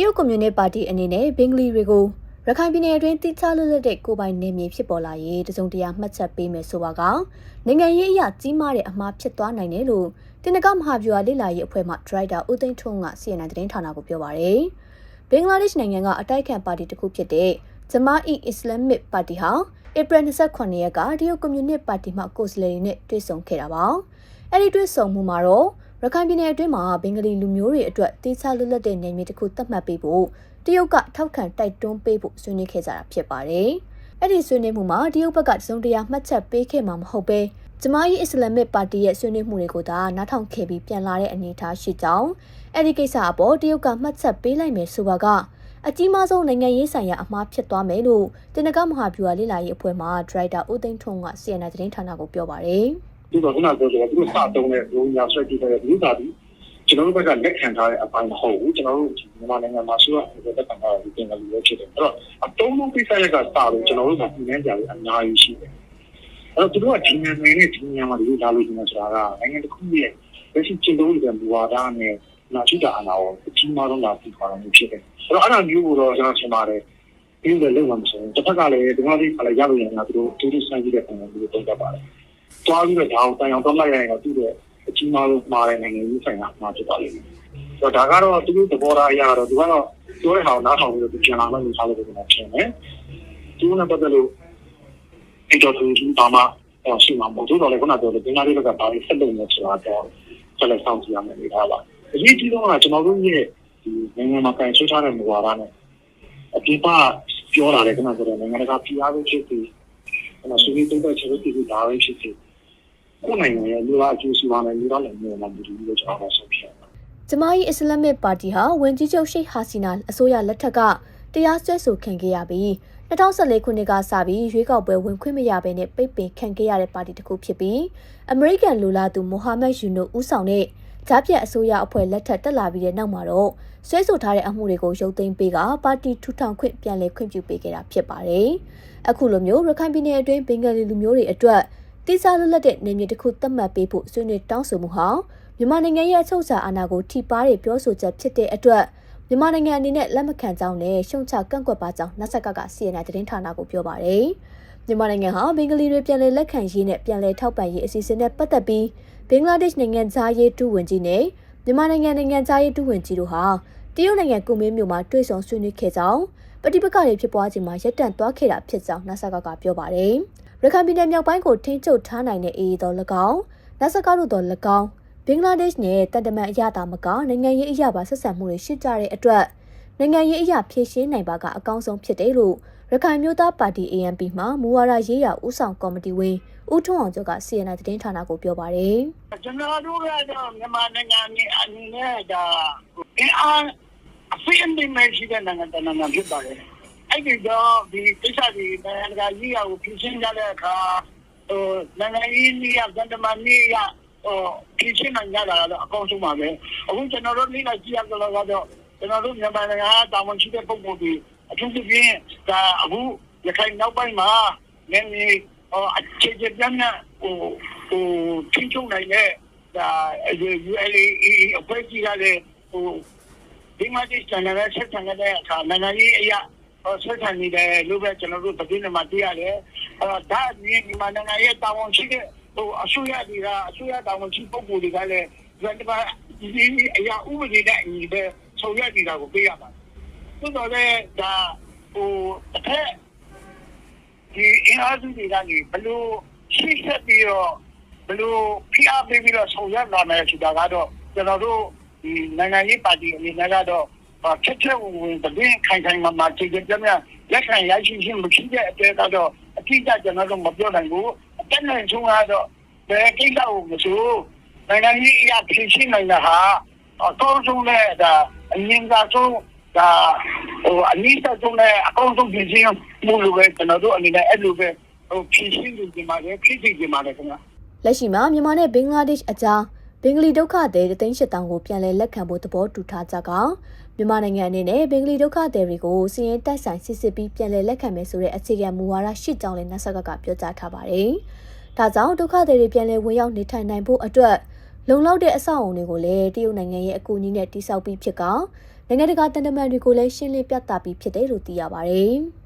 ရုတ်ကွန်မြူနစ်ပါတီအနေနဲ့ဘင်္ဂလီတွေကိုရခိုင်ပြည်နယ်အတွင်းတိကျလွတ်လပ်တဲ့ကိုယ်ပိုင်နယ်မြေဖြစ်ပေါ်လာရေးတစုံတရာမှတ်ချက်ပေးမယ်ဆိုပါကနိုင်ငံရေးအရာကြီးမားတဲ့အမှားဖြစ်သွားနိုင်တယ်လို့တင်နကမဟာဗျူဟာလေ့လာရေးအဖွဲ့မှဒရိုက်တာဦးသိန်းထွန်းက CNN သတင်းဌာနကိုပြောပါရယ်ဘင်္ဂလားဒေ့ရှ်နိုင်ငံကအတိုက်ခံပါတီတစ်ခုဖြစ်တဲ့ဂျမာအီအစ္စလာမစ်ပါတီဟာဧပြီ29ရက်ကတရုတ်ကွန်မြူနစ်ပါတီမှကိုယ်စားလှယ်တွေနဲ့တွေ့ဆုံခဲ့တာပါအဲ့ဒီတွေ့ဆုံမှုမှာတော့ ရခိုင်ပြည်နယ်အတွင်းမှာဘင်္ဂလီလူမျိုးတွေအတွက်တေချာလွတ်လပ်တဲ့နယ်မြေတစ်ခုသတ်မှတ်ပေးဖို့တရုတ်ကထောက်ခံတိုက်တွန်းပေးဖို့ဆွေးနွေးခဲ့ကြတာဖြစ်ပါတယ်။အဲ့ဒီဆွေးနွေးမှုမှာတရုတ်ဘက်ကစုံတရာမှတ်ချက်ပေးခဲ့မှာမဟုတ်ပဲဂျမားရီအစ္စလာမစ်ပါတီရဲ့ဆွေးနွေးမှုတွေကိုသာနားထောင်ခဲ့ပြီးပြန်လာတဲ့အနေအထားရှိကြောင်းအဲ့ဒီကိစ္စအပေါ်တရုတ်ကမှတ်ချက်ပေးလိုက်မယ်ဆိုပါကအကြီးမားဆုံးနိုင်ငံရေးဆိုင်ရာအမှားဖြစ်သွားမယ်လို့တင်နကမဟာဗျူဟာလေ့လာရေးအဖွဲ့မှဒရိုက်တာဦးသိန်းထွန်းက CNN သတင်းဌာနကိုပြောပါတယ်။ ဒီတော့ခုနကပြောတယ်သူတို့စတုံးတဲ့လူညာဆွဲကြည့်တဲ့လူသားပြီးကျွန်တော်တို့ဘက်ကလက်ခံထားတဲ့အပိုင်းမဟုတ်ဘူးကျွန်တော်တို့မြန်မာနိုင်ငံမှာဆိုတော့လက်ခံထားတဲ့ပြင်ကလူတွေဖြစ်တယ်အဲ့တော့အတုံးလုံးကိစ္စတွေကစလို့ကျွန်တော်တို့ကပြည်နှံကြရအများကြီးရှိတယ်အဲ့တော့သူတို့ကဒီနိုင်ငံနဲ့ဒီနိုင်ငံမှာဒီလိုလာလို့ကျွန်တော်ဆိုတာကနိုင်ငံတစ်ခုရဲ့လက်ရှိကျင့်သုံးနေတဲ့မူဝါဒနဲ့နာချိတာအနာကိုအကြီးမားဆုံးလာပြီးခေါ်တာမျိုးဖြစ်တယ်အဲ့တော့အဲ့ဒါမျိုးကိုတော့ကျွန်တော်ရှင်းပါတယ်ဒီလိုလုပ်မှမဆိုတစ်ဖက်ကလည်းဒီမှာဒီခါလည်းရလို့ရနေတာသူတို့တူတူဆိုင်ကြည့်တဲ့ပုံစံမျိုးတုံးတတ်ပါတယ် တွားပြီးတော့ဒါကိုတိုင်အောင်တော့လိုက်ရရင်တော့သူ့ရဲ့အကြီးမားဆုံးမှားတဲ့နိုင်ငံရေးဆိုင်ရာမှာဖြစ်ပါလိမ့်မယ်။ဆိုတော့ဒါကတော့သူတို့သဘောထားအရတော့သူကတော့ပြောတဲ့ဟာကိုနားထောင်ပြီးတော့ပြန်လာမှလို့ထားလို့ကျွန်တော်ထင်တယ်။ဒီကနေ့ပတ်သက်လို့ဒီတော့သူဘာမှရှိမှာမဟုတ်တော့လေခုနကပြောလို့ဒီနားလေးကဘာလို့ဆက်လုပ်နေဆိုတာတော့ဆက်လက်ဆောင်ကြည့်ရမယ်နေတာပါ။အရေးကြီးဆုံးကကျွန်တော်တို့ရဲ့ဒီနိုင်ငံမှာကန်ဆွထားတဲ့မူဝါဒနဲ့အပြစ်ပါပြောလာတယ်ခုနကပြောတဲ့နိုင်ငံတကာဖိအားပေးဖြစ်ပြီးအဲ့တော့ဆွေးနွေးတုံ့ပြန်ချက်တွေဒီဒါပဲဖြစ်ဖြစ် ကိုယ်နိုင်ငံရဲ့လူသားအကျိုးစီးပွားနဲ့လူသားလည်းမျိုးမှမတူဘူးလို့ကျွန်တော်ဆုံးဖြတ်ဂျမားရီအစ္စလာမစ်ပါတီဟာဝန်ကြီးချုပ်ရှိတ်ဟာစီနာအစိုးရလက်ထက်ကတရားစွဲဆိုခံခဲ့ရပြီး2014ခုနှစ်ကစပြီးရွေးကောက်ပွဲဝင်ခွင့်မရဘဲနဲ့ပိတ်ပင်ခံခဲ့ရတဲ့ပါတီတစ်ခုဖြစ်ပြီးအမေရိကန်လူလာသူမိုဟာမက်ယူနိုဦးဆောင်တဲ့ဂျားပြတ်အစိုးရအဖွဲ့လက်ထက်တက်လာပြီးတဲ့နောက်မှာတော့ဆွဲဆိုထားတဲ့အမှုတွေကိုရုပ်သိမ်းပေးကပါတီထူထောင်ခွင့်ပြန်လည်ခွင့်ပြုပေးခဲ့တာဖြစ်ပါတယ်။အခုလိုမျိုးရခိုင်ပြည်နယ်အတွင်းဘင်္ဂလီလူမျိုးတွေအတွက် တိကျလွတ်လပ်တဲ့နေမြေတစ်ခုသတ်မှတ်ပေးဖို့ဆွေးနွေးတောင်းဆိုမှုဟာမြန်မာနိုင်ငံရဲ့အချုပ်အခြာအာဏာကိုထိပါးတဲ့ပြောဆိုချက်ဖြစ်တဲ့အတွက်မြန်မာနိုင်ငံအနေနဲ့လက်မခံကြောင်းနဲ့ရှုံချကန့်ကွက်ပါကြောင်းနတ်ဆက်ကက CNN သတင်းဌာနကိုပြောပါရယ်မြန်မာနိုင်ငံဟာဘင်္ဂလီတွေပြန်လည်လက်ခံရေးနဲ့ပြန်လည်ထောက်ပံ့ရေးအစီအစဉ်နဲ့ပတ်သက်ပြီးဘင်္ဂလားဒေ့ရှ်နိုင်ငံသားရေးတူဝင်ကြီးနဲ့မြန်မာနိုင်ငံနိုင်ငံသားရေးတူဝင်ကြီးတို့ဟာတရုတ်နိုင်ငံကုမင်းမြို့မှာတွေ့ဆုံဆွေးနွေးခဲ့ကြောင်းပဋိပက္ခတွေဖြစ်ပွားခြင်းမှာရပ်တန့်သွားခဲ့တာဖြစ်ကြောင်းနတ်ဆက်ကကပြောပါရယ် ရခိုင်ပြည်နယ်မြောက်ပိုင်းကိုထိန်းချုပ်ထားနိုင်တဲ့အေးတော်၎င်းနတ်စကားတို့တော်၎င်းဘင်္ဂလားဒေ့ရှ်နဲ့တန်တမန်အရသာမကနိုင်ငံရေးအရာပါဆက်ဆံမှုတွေရှိကြတဲ့အတွက်နိုင်ငံရေးအရာဖြည့်ရှင်းနိုင်ပါကအကောင်းဆုံးဖြစ်တယ်လို့ရခိုင်မျိုးသားပါတီ ANP မှမူဝါဒရေးရာဦးဆောင်ကော်မတီဝင်ဦးထွန်းအောင်ကျော်က CNN သတင်းဌာနကိုပြောပါတယ်။ကျွန်တော်တို့ကတော့မြန်မာနိုင်ငံအနေနဲ့ဒါအင်အားအဖိအမိမရှိတဲ့နိုင်ငံတနိုင်ငံဖြစ်ပါတယ်။ အဲ့ဒီတော့ ဒီကိစ္စတွေ နိုင်ငံကကြီးအောင်ပြင်ဆင်ကြတဲ့အခါဟိုနိုင်ငံရေးနည်းရဗန္ဒမနည်းရဟိုပြင်ဆင်နိုင်ကြတာတော့ အကောင်းဆုံးပါပဲ အခုကျွန်တော်တို့နေ့လိုက်ကြည့်ရတော့ကတော့ ကျွန်တော်တို့ မြန်မာနိုင်ငံက တာဝန်ရှိတဲ့ ပုံပေါ်တွေ အထူးသဖြင့်ဒါအခု ရခိုင်နောက်ပိုင်းမှာလည်းဟိုအခြေချပြန်တဲ့ဟိုဟိုထိချုံနိုင်တဲ့ဒါ ULA အဖွဲ့ကြီးကလည်းဟိုဒီမှာဒီစံရတဲ့ ဆက်ဆံတဲ့အခါ နိုင်ငံရေးအရာ ဆွဲခံနေတယ်လို့ပဲကျွန်တော်တို့သတင်းတွေမှာသိရတယ်။အဲတော့ဒါအပြင်ဒီမှာနိုင်ငံရဲ့တာဝန်ရှိတဲ့ဟိုအစိုးရတွေကအစိုးရတာဝန်ရှိပုဂ္ဂိုလ်တွေကလည်းဒီမှာဒီအရာဥပဒေနဲ့အညီပဲဆောင်ရွက်နေတာကိုသိရပါတယ်။သို့တော်လည်းဒါဟိုတစ်ဖက်ဒီအင်အားစုတွေကနေဘလို့ရှိဆက်ပြီးတော့ဘလို့ဖိအားပေးပြီးတော့ဆောင်ရွက်လာမယ်ဆိုတာကတော့ကျွန်တော်တို့ဒီနိုင်ငံရေးပါတီအနေနဲ့ကတော့ ချက်ချက်ဝင်ဝင်သတင်းခိုင်ခိုင်မာမာခြေချက်ပြမြလက်ခံရရှိခြင်းမရှိတဲ့အတဲကတော့အတိအကျကျွန်တော်တို့မပြောနိုင်ဘူးအတက်နိုင်ဆုံးကတော့ဘယ်ကိစ္စကိုမဆိုနိုင်ငံကြီးအရာဖြည့်ရှင်းနိုင်တာဟာအကောင်းဆုံးနဲ့ဒါအငင်းသာဆုံးဒါဟိုအနည်းဆုံးနဲ့အကောင်းဆုံးဖြည့်ရှင်းမှုလိုပဲကျွန်တော်တို့အနေနဲ့အဲ့လိုပဲဟိုဖြည့်ရှင်းလို့ဒီမှာလည်းဖြည့်ရှင်းဒီမှာလည်းခင်ဗျာလက်ရှိမှာမြန်မာနဲ့ဘင်္ဂလားဒေ့ရှ်အကြား ဘင်္ဂလီဒုက္ခသည်တသိန်း၈တောင်ကိုပြန်လည်လက်ခံဖို့သဘောတူထားကြကမြန်မာနိုင်ငံအနေနဲ့ဘင်္ဂလီဒုက္ခသည်တွေကိုစီးရင်တိုက်ဆိုင်စစ်စစ်ပြီးပြန်လည်လက်ခံမယ်ဆိုတဲ့အခြေခံမူဝါဒရှိကြောင်းလည်းနတ်ဆက်ကကပြောကြားထားပါတယ်။ဒါကြောင့်ဒုက္ခသည်တွေပြန်လည်ဝင်ရောက်နေထိုင်နိုင်ဖို့အတွက်လုံလောက်တဲ့အဆောက်အုံတွေကိုလည်းတရုတ်နိုင်ငံရဲ့အကူအညီနဲ့တိစောက်ပြီးဖြစ်ကနိုင်ငံတကာတန်တမန်တွေကိုလည်းရှင်းလင်းပြသပြီးဖြစ်တယ်လို့သိရပါဗျ။